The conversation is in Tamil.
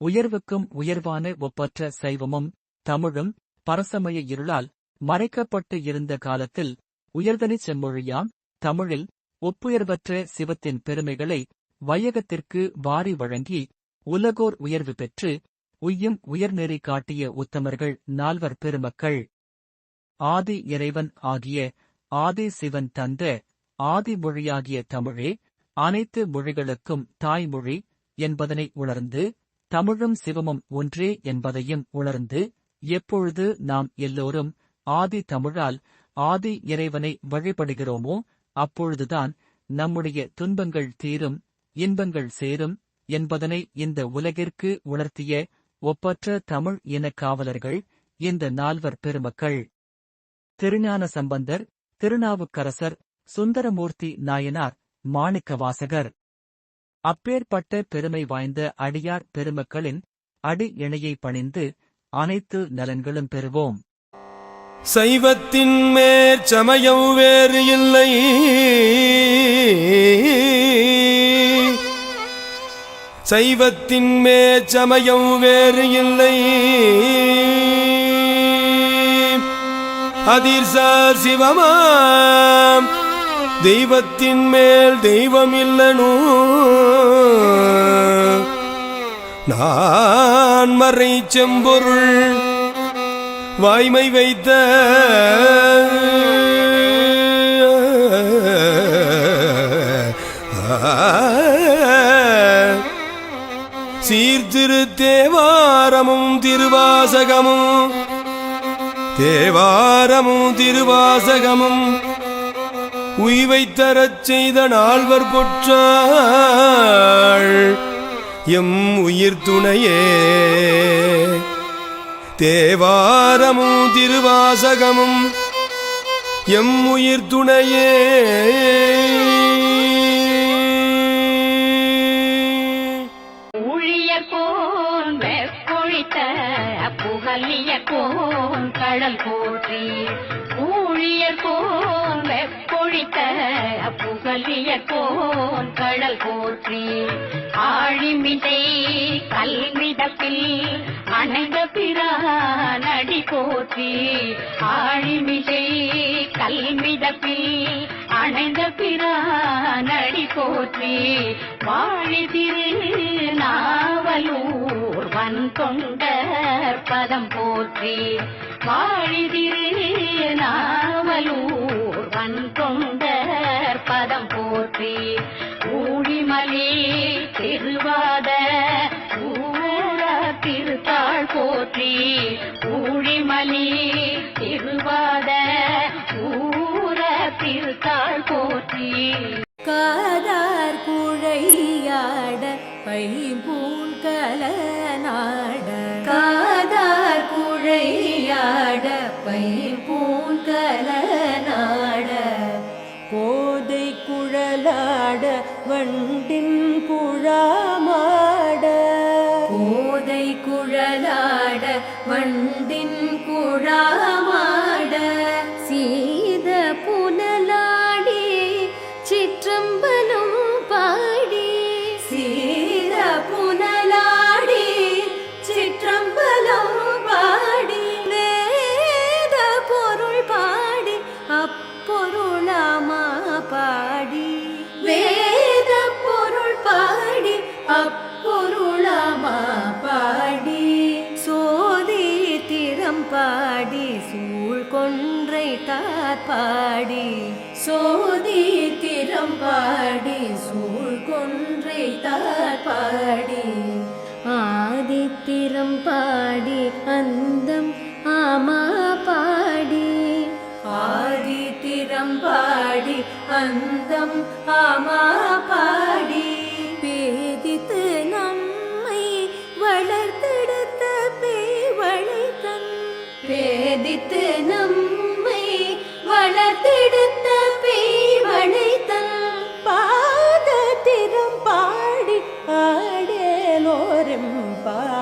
உயர்வுக்கும் உயர்வான ஒப்பற்ற சைவமும் தமிழும் பரசமய இருளால் மறைக்கப்பட்டு இருந்த காலத்தில் உயர்தனி செம்மொழியாம் தமிழில் ஒப்புயர்வற்ற சிவத்தின் பெருமைகளை வையகத்திற்கு வாரி வழங்கி உலகோர் உயர்வு பெற்று உய்யும் உயர்நெறி காட்டிய உத்தமர்கள் நால்வர் பெருமக்கள். ஆதி இறைவன் ஆகிய ஆதி சிவன் தந்த ஆதி மொழியாகிய தமிழே அனைத்து மொழிகளுக்கும் தாய்மொழி என்பதனை உணர்ந்து தமிழும் சிவமும் ஒன்றே என்பதையும் உணர்ந்து எப்பொழுது நாம் எல்லோரும் ஆதி தமிழால் ஆதி இறைவனை வழிபடுகிறோமோ அப்பொழுதுதான் நம்முடைய துன்பங்கள் தீரும் இன்பங்கள் சேரும் என்பதனை இந்த உலகிற்கு உணர்த்திய ஒப்பற்ற தமிழ் இனக் காவலர்கள் இந்த நால்வர் பெருமக்கள். திருஞான சம்பந்தர் திருநாவுக்கரசர் சுந்தரமூர்த்தி நாயனார் மாணிக்கவாசகர். அப்பேற்பட்ட பெருமை வாய்ந்த அடியார் பெருமக்களின் அடி இணையை பணிந்து அனைத்து நலன்களும் பெறுவோம். சைவத்தின் மேற்சமயம் வேறு இல்லை. சைவத்தின் மேற்சமயம் வேறு இல்லை. அதிர்சார் சிவமாம். தெய்வத்தின் மேல் தெய்வம் இல்லனோ. நான் மறை செம்பொருள் வாய்மை வைத்த சீர்திரு தேவாரமும் திருவாசகமும் தேவாரமும் திருவாசகமும் உய்வைத் தரச் செய்த நால்வர் பொற்றாள் எம் உயிர் துணையே. தேவாரமும் திருவாசகமும் எம் உயிர் துணையே. ஊழியர் போன் கடல் போற்றி. ஊழியர் போன் வெப்பொழித்த புகழிய போன் கடல் போற்றி. ஆழிமிதை கல்விடப்பில் அணைந்த பிரானடி போற்றி. ஆழிமிதை கல்விடப்பில் அணைந்த பிரானடி போற்றி. வாழி திரு நாவலூர் வன் தொண்டர் பதம் போற்றி. வாழி திரு நாவலூர் வன் தொண்டர் பதம் போற்றி. போற்றி ஊழிமலி திருவாத ஊர திருத்தாள் போற்றி. காதார் குழையாட பைம்பூன் கலநாட. காதார் குழையாட பைம்பூன் கலநாட. கோதை குழலாட வண்டின் குழா வண்டின் குழாமாட சீத புனலாடி சிற்றம்பலும் பாடி. சீத புனலாடி சிற்றம்பலம் பாடி. வேத பொருள் பாடி அப்பொருளாமா பாடி. வே ஒன்றை கொன்றை தாப்பாடி சோதி திறம் பாடி சூழ் கொன்றை தாப்பாடி ஆதித்திரம் பாடி அந்தம் ஆமா பாடி ஆதித்திரம் பாடி அந்தம் ஆமா பாடி பேதித்து நம்மை வளர்த்தெடுத்த பேவழைத்தன் பேதித்து பாதத்திரம் பாடி ஆடேலோரும் பாவாய்